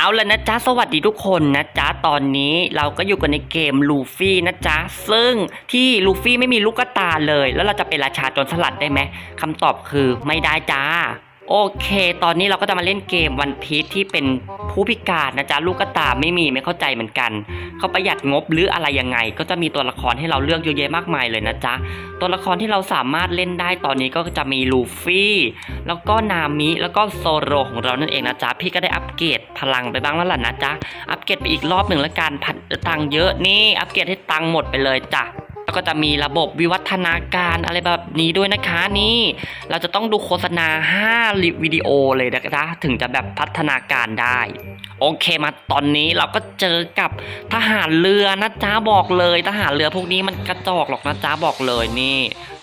เอาแล้วนะจ๊ะ สวัสดีทุกคนนะจ๊ะ ตอนนี้เราก็อยู่กันในเกมลูฟี่นะจ๊ะ ซึ่งที่ลูฟี่ไม่มีลูกตาเลย แล้วเราจะเป็นราชาจนสลัดได้ไหมคำตอบคือไม่ได้จ้า โอเค ตอนนี้เราก็จะมาเล่นเกมวันพีชที่เป็นผู้พิการนะจ๊ะ ลูกกระตาไม่มีไม่เข้าใจเหมือนกัน เขาประหยัดงบหรืออะไรยังไง ก็จะมีตัวละครให้เราเลือกเยอะแยะมากมายเลยนะจ๊ะ ตัวละครที่เราสามารถเล่นได้ตอนนี้ก็จะมีลูฟี่ แล้วก็นามิ แล้วก็โซโรของเรานั่นเองนะจ๊ะ พี่ก็ได้อัปเกรดพลังไปบ้างแล้วล่ะนะจ๊ะ อัปเกรดไปอีกรอบหนึ่งแล้วกันพันตังเยอะนี่ อัปเกรดให้ตังหมดไปเลยจ้ะ แล้วก็จะมีระบบวิวัฒนาการอะไรแบบนี้ด้วยนะคะนี่ เราจะต้องดูโฆษณา5วิดีโอเลยนะคะถึงจะแบบพัฒนาการได้โอเคมาตอนนี้เราก็เจอกับทหารเรือนะจ๊ะบอกเลย ทหารเรือพวกนี้มันกระจอกหรอกนะจ๊ะบอกเลยนี่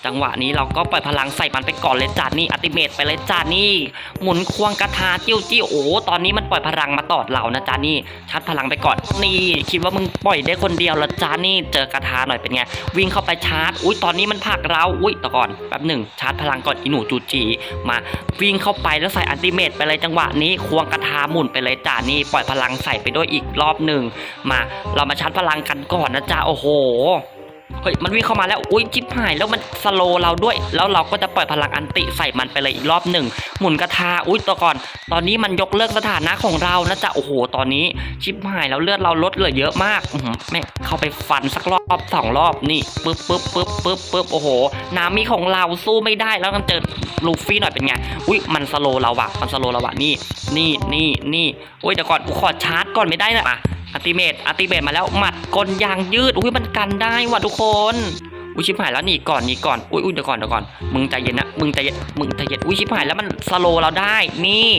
จังหวะนี้เราก็ปล่อยพลังใส่มันไปก่อนเลยจ้านี่อัติเมตไปเลยจ้านี่ หมุนควงกระทาจิ้วจิ้โอ้ตอนนี้มันปล่อยพลังมาตอดเรานะจ้านี่ชาร์จพลังไปก่อนนี่ คิดว่ามึงปล่อยได้คนเดียวละจ้านี่เจอกระทาหน่อยเป็นไงวิ่งเข้าไปชาร์จ อุ้ยตอนนี้มันผักเรา อุ้ยต่อก่อนแป๊บหนึ่งชาร์จพลังก่อนอีหนูจูจีมาวิ่งเข้าไปแล้วใส่อันติเมตไปเลยจังหวะนี้ควงกระทาหมุนไปเลยจ้านี่ปล่อยพลังใส่ไปด้วยอีกรอบหนึ่งมาเรามาชาร์จพลังกันก่อนนะจ้าโอ้โห เฮ้ยมันวิ่งเข้ามาแล้วอุ้ยชิบหายแล้วมันสโลเราด้วย แล้วเราก็จะปล่อยพลังอันติใส่มันไปเลยอีกรอบหนึ่งหมุนกระทาอุ้ยตัวก่อน ตอนนี้มันยกเลิกสถานะของเรานะจ๊ะโอ้โหตอนนี้ชิบหายแล้วเลือดเราลดเหลือเยอะมากอแม่เข้าไปฟันสักรอบสองรอบนี่ปึ๊บปึ๊บปึ๊บปึ๊บปึ๊บโอ้โหนามิของเราสู้ไม่ได้แล้วมันเจอลูฟี่หน่อยเป็นไงอุ้ยมันสโลเราว่ะมันสโลเราว่ะนี่นี่นี่นี่อุ้ยเดี๋ยวก่อนกูขอชาร์จก่อนไม่ได้นะ อัติเมตอัติเมตมาแล้วหมัดกลยางยืดอุ้ยมันกันได้ว่ะทุกคนอุ้ยชิบหายแล้วหนีก่อนหนีก่อนอุ้ยอุ้ยเดี๋ยวก่อนเดี๋ยวก่อนมึงใจเย็นนะมึงใจเย็นมึงใจเย็นอุ้ยชิบหายแล้วมันสโลว์เราได้นี่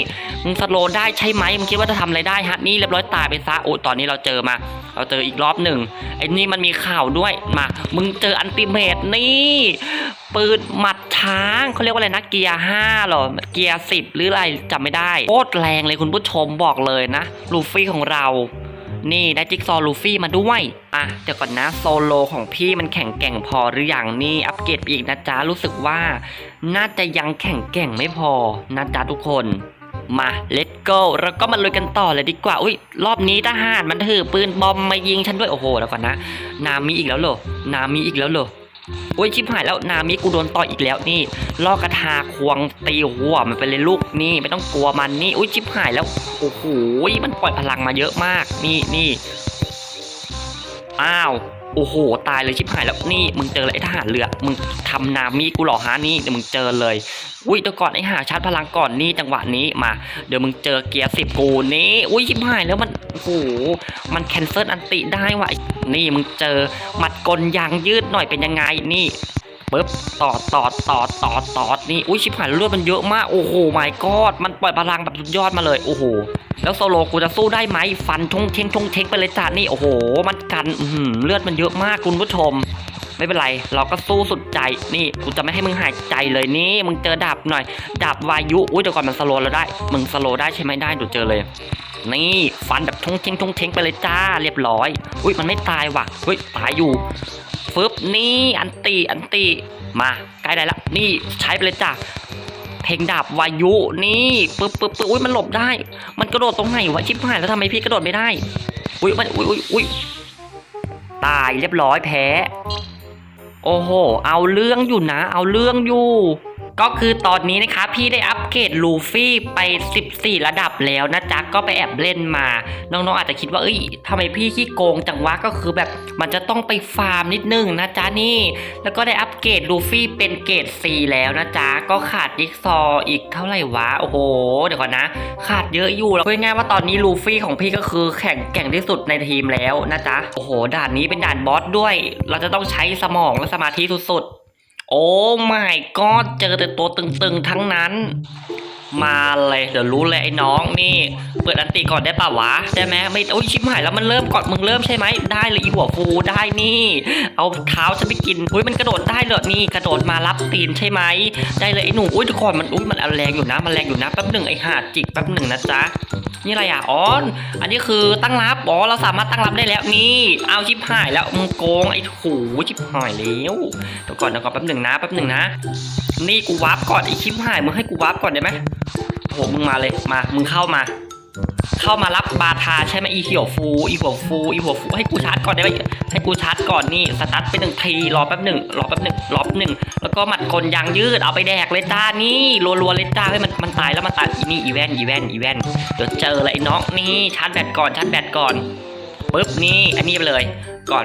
มึงสโลว์ได้ใช่ไหมมึงคิดว่าจะทำอะไรได้ฮะนี่เรียบร้อยตายไปซะโอ้ตอนนี้เราเจอมา เราเจออีกรอบหนึ่งไอ้นี่มันมีข่าวด้วยมา มึงเจออันติเมตนี่ปืนหมัดช้างเขาเรียกว่าอะไรนะเกียร์ห้าหรอเกียร์สิบหรืออะไรจำไม่ได้โคตรแรงเลยคุณผู้ชมบอกเลยนะลูฟี่ของเรา นี่ได้จิ๊กซอว์ลูฟี่มาด้วย อะเดี๋ยวก่อนนะโซโลของพี่มันแข็งแกร่งพอหรือยังนี่อัปเกรดอีกนะจ๊ะรู้สึกว่า น่าจะยังแข็งแกร่งไม่พอนะจ๊ะทุกคนมาเลตโก้แล้วก็มาลุยกันต่อเลยดีกว่า อุ้ยรอบนี้ทหารมันถือปืนบอมมายิงฉันด้วย โอ้โหแล้วก่อนนะ นามีอีกแล้วเหรอ นามีอีกแล้วเหรอ โอ้ยชิบหายแล้วนามิกูโดนต่อยอีกแล้วนี่ลอกกระทาควงตีหัวมันไปเลยลูกนี่ไม่ต้องกลัวมันนี่อุ้ยชิบหายแล้วโอ้โหมันปล่อยพลังมาเยอะมาก นี่นี่อ้าวโอ้โห ตายเลยชิบหายแล้วนี่มึงเจอเลยไอ้ทหารเรือมึงทำนามิกูหรอฮะนี่เดี๋ยวมึงเจอเลย อุ้ยเดี๋ยวก่อนไอ้หาชาร์จพลังก่อนนี่จังหวะนี้มา เดี๋ยวมึงเจอเกียร์สิบกูนี่อุ้ยชิบหายแล้วมันโอ้โหมันแคนเซิลอันติได้ว่ะไอ้นี่มึงเจอหมัดกลยางยืดหน่อยเป็นยังไงนี่ปึ๊บต่อต่อต่อต่อต่อนี่อุ้ยชิบหายเลือดมันเยอะมากโอ้โหไม่กอดมันปล่อยพลังแบบสุดยอดมาเลยโอ้โหแล้วโซโลกูจะสู้ได้ไหมฟันทงเทงทงเทงไปเลยจ้านี่โอ้โห มันกันเลือดมันเยอะมากคุณผู้ชม ไม่เป็นไร เราก็สู้สุดใจนี่กูจะไม่ให้มึงหายใจเลยนี่มึงเจอดาบหน่อยดาบวายุอุ้ยเดี๋ยวก่อนมันสโลว์เราได้ มึงสโลได้ใช่ไหมได้ดูเจอเลย นี่ฟันแบบทงเทงทงเทงไปเลยจ้าเรียบร้อย อุ้ยมันไม่ตายว่ะเฮ้ยตายอยู่ฟึบนี่อันตีอันตีมาใกล้ได้ละนี่ใช้ไปเลยจ้าเพลงดาบวายุนี่ปึ๊บปึ๊บปึ๊บอุ้ยมันหลบได้ มันกระโดดตรงไหนวะชิบหายแล้วทำไมพี่กระโดดไม่ได้ อุ้ยมันอุ้ยอุ้ยอุ้ยตายเรียบร้อยแพ้ โอ้โห เอาเรื่องอยู่นะ เอาเรื่องอยู่ ก็คือตอนนี้นะคะพี่ได้อัปเกรดลูฟี่ไป 14 ระดับแล้วนะจ๊ะก็ไปแอบเล่นมา น้องๆอาจจะคิดว่าเอ้ยทำไมพี่ขี้โกงจังวะก็คือแบบมันจะต้องไปฟาร์มนิดนึงนะจ๊ะนี่ แล้วก็ได้อัปเกรดลูฟี่เป็นเกรด C แล้วนะจ๊ะก็ขาดจิ๊กซออีกเท่าไหร่วะโอ้โหเดี๋ยวก่อนนะ ขาดเยอะอยู่แล้วพูดง่ายว่าตอนนี้ลูฟี่ของพี่ก็คือแข่งแกร่งที่สุดในทีมแล้วนะจ๊ะโอ้โหด่านนี้เป็นด่านบอสด้วย เราจะต้องใช้สมองและสมาธิสุดๆ โอ้ไม่ก็เจอแต่ตัวตึงๆทั้งนั้น มาเลยเดี๋ยวรู้เลยไอ้น้องนี่ เปิดอันติก่อนได้ป่าวะได้ไหมไม่โอ้ยชิบหายแล้วมันเริ่มก่อนมึงเริ่มใช่ไหมได้เลยอีหัวฟูได้นี่ เอาเท้าฉันไปกินอุ้ยมันกระโดดได้เหรอนี่กระโดดมารับตีนใช่ไหมได้เลยไอ้หนูอุ้ยทุกคนมันอุ้ยมันเอาแรงอยู่นะมันแรงอยู่นะแป๊บหนึ่งไอ้ห่าจิกแป๊บหนึ่งนะจ๊ะ นี่อะไรอะอ๋ออันนี้คือตั้งรับอ๋อเราสามารถตั้งรับได้แล้วนี่เอาชิปหายแล้วมึงโกงไอ้ถูชิปหายแล้วเดี๋ยวก่อนเดี๋ยวก่อนแป๊บหนึ่งนะแป๊บหนึ่งนะ นี่กูวาร์ปก่อนไอ้ชิปหายมึงให้กูวาร์ปก่อนได้ไหมโหมึงมาเลยมามึงเข้ามา เข้ามารับบาทาใช่ไหมอีเหี่ยวฟูอีหัวฟูอีหัวฟูให้กูชาร์จก่อนได้ไหมให้กูชาร์จก่อนนี่สตาร์ทไปหนึ่งทีรอแป๊บหนึ่งรอแป๊บหนึ่งรอแป๊บหนึ่งแล้วก็หมัดกลยางยืดเอาไปแดกเลยจ้านี่รัวๆเลยจ้าให้มันมันตายแล้วมันตายอีนี่อีแวนอีแวนอีแวนเดี๋ยวเจอเลยน้องนี่ชาร์จแบตก่อนชาร์จแบตก่อนปึ๊บนี่อันนี้ไปเลยก่อน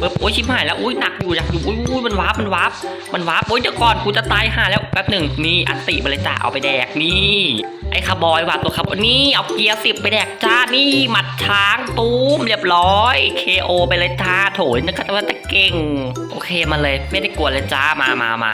ปึ๊บโอ้ยชิบหายแล้วอุ้ยหนักอยู่หนักอยู่อุ้ยอุ้ยมันวาร์ปมันวาร์ปมันวาร์ปโอ้ยเดี๋ยวก่อนกูจะตายห่าแล้วแป๊บหนึ่งนี่อันติไปเลยจ้าเอาไปแดกนี่ ไอ้คาร์บอยว่ะตัวคาร์บอยนี่เอาเกียร์สิบไปแดกจ้านี่หมัดช้างตูมเรียบร้อย KO ไปเลยจ้าโถยนึกว่าแต่เก่ง โอเคมาเลย ไม่ได้กลัวเลยจ้ามามามา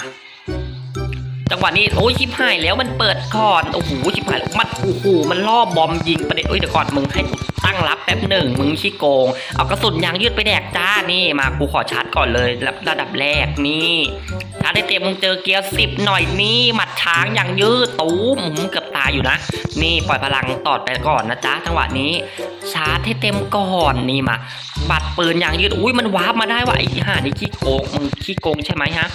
จังหวะนี้โอ้ยชิบหายแล้วมันเปิดก่อนโอ้โหชิบหายมันโอ้โหมันล่อบอมยิงประเด็นเอ้ยเดี๋ยวก่อนมึงให้ตั้งรับแป๊บหนึ่งมึงขี้โกง เอากระสุนยางยืดไปแดกจ้านี่มากูขอชาร์จก่อนเลยระระดับแรกนี่ชาร์จได้เต็มมึงเจอเกียร์สิบหน่อยนี่หมัดช้างยางยืดตูมอื้อหือเกือบตายอยู่นะ นี่ปล่อยพลังตอดไปก่อนนะจ๊ะจังหวะนี้ ชาร์จให้เต็มก่อนนี่มาบัตรปืนยางยืดอุ้ยมันวาร์ปมาได้ว่ะไอ้ห่านี่ขี้โกงมึงขี้โกงใช่ไหมฮะ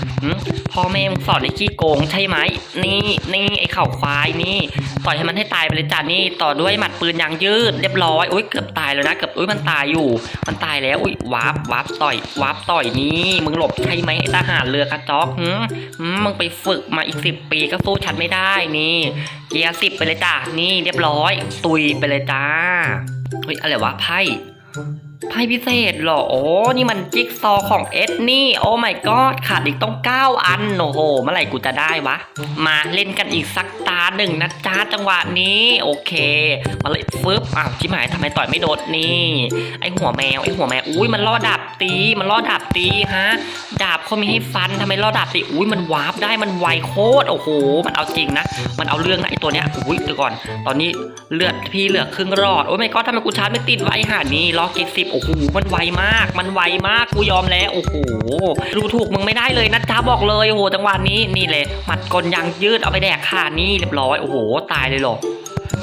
พ่อแม่มึงสอนให้ขี้โกงใช่ไหมนี่นี่ไอ้เข่าควายนี่ต่อยให้มันให้ตายไปเลยจ้านี่ต่อด้วยหมัดปืนยางยืดเรียบร้อยอุ้ยเกือบตายแล้วนะเกือบอุ้ยมันตายอยู่ มันตายแล้วอุ้ยวาร์ปวาร์ปต่อยวาร์ปต่อยนี่มึงหลบใช่ไหมไอ้ทหารเรือกระจอกหึหึมึงไปฝึกมาอีกสิบปีก็สู้ฉันไม่ได้นี่เกียร์สิบไปเลยจ้านี่เรียบร้อย ตุยไปเลยจ้าเฮ้ยอะไรวะไพ่ ไพ่พิเศษเหรอ โอ้ นี่มันจิ๊กซอของเอสนี่ โอ้ my god ขาดอีกต้อง 9 อัน โอ้โห เมื่อไหร่กูจะได้วะ มาเล่นกันอีกสักตาหนึ่งนะจ้าจังหวะนี้ โอเค มาเลยฟึบอ้าวชิบหายทำไมต่อยไม่โดดนี่ ไอหัวแมว ไอหัวแมว อุ้ยมันล่อดาบตี มันล่อดาบตีฮะ ดาบเขามีให้ฟันทำไมล่อดาบตี อุ้ยมันวาร์ปได้ มันไวโคตร โอ้โห มันเอาจริงนะ มันเอาเรื่องนะไอตัวเนี้ย อุ้ยเดี๋ยวก่อน ตอนนี้เลือดพี่เหลือครึ่งรอด โอ้ไม่ก็ทำไมกูชาร์จไม่ติดไวะไอห่านี่ล็อกเกสิบโอ้โหมันไวมาก มันไวมากกูยอมแล้วโอ้โหดูถูกมึงไม่ได้เลยนะจ๊ะบอกเลยโอ้โหจังหวะนี้นี่เลยหมัดกลยางยืดเอาไปแดกค่ะนี่เรียบร้อยโอ้โหตายเลยหรอ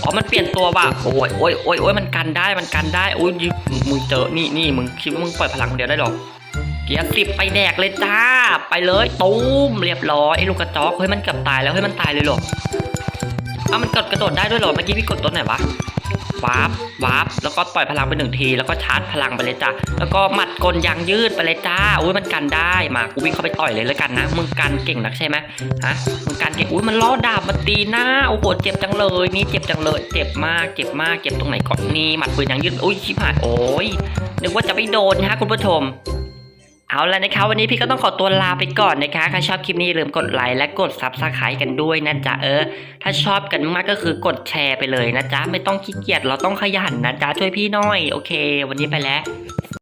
อ๋อมันเปลี่ยนตัวว่ะโอ้ยโอ้ยโอ้ยโอ้ยมันกันได้มันกันได้โอ้ยยมึงเจอนี่นี่มึงคิดว่ามึงปล่อยพลังคนเดียวได้หรอเกียร์สิบไปแดกเลยจ้า ไปเลยตูมเรียบร้อยไอ้ลูกกระจอกเฮ้ยมันเกือบตายแล้วเฮ้ยมันตายเลยหรออ้ามันกดกระโดดได้ด้วยหรอเมื่อกี้พี่กดตัวไหนวะ วาร์ปวาร์ปแล้วก็ปล่อยพลังไปหนึ่งที แล้วก็ชาร์จพลังไปเลยจ้าแล้วก็หมัดกลยางยืดไปเลยจ้าอุ้ยมันกันได้มากูวิ่งเข้าไปต่อยเลยแล้วกันนะมึงกันเก่งนักใช่ไหมฮะมึงกันเก่งอุ้ยมันล้อดาบมันตีหน้าโอ้โหเจ็บจังเลยนี่เจ็บจังเลย เจ็บมากเจ็บมากเจ็บตรงไหนก่อนนี่หมัดปืนยางยืดอุ้ยชิบหายโอ้ยนึกว่าจะไม่โดนฮะคุณผู้ชม เอาละนะคะวันนี้พี่ก็ต้องขอตัวลาไปก่อนนะคะใครชอบคลิปนี้อย่าลืมกดไลค์และกดซับสไครต์กันด้วยนะจ๊ะเออ ถ้าชอบกันมากก็คือกดแชร์ไปเลยนะจ๊ะไม่ต้องขี้เกียจเราต้องขยันนะจ๊ะช่วยพี่หน่อยโอเค วันนี้ไปแล้ว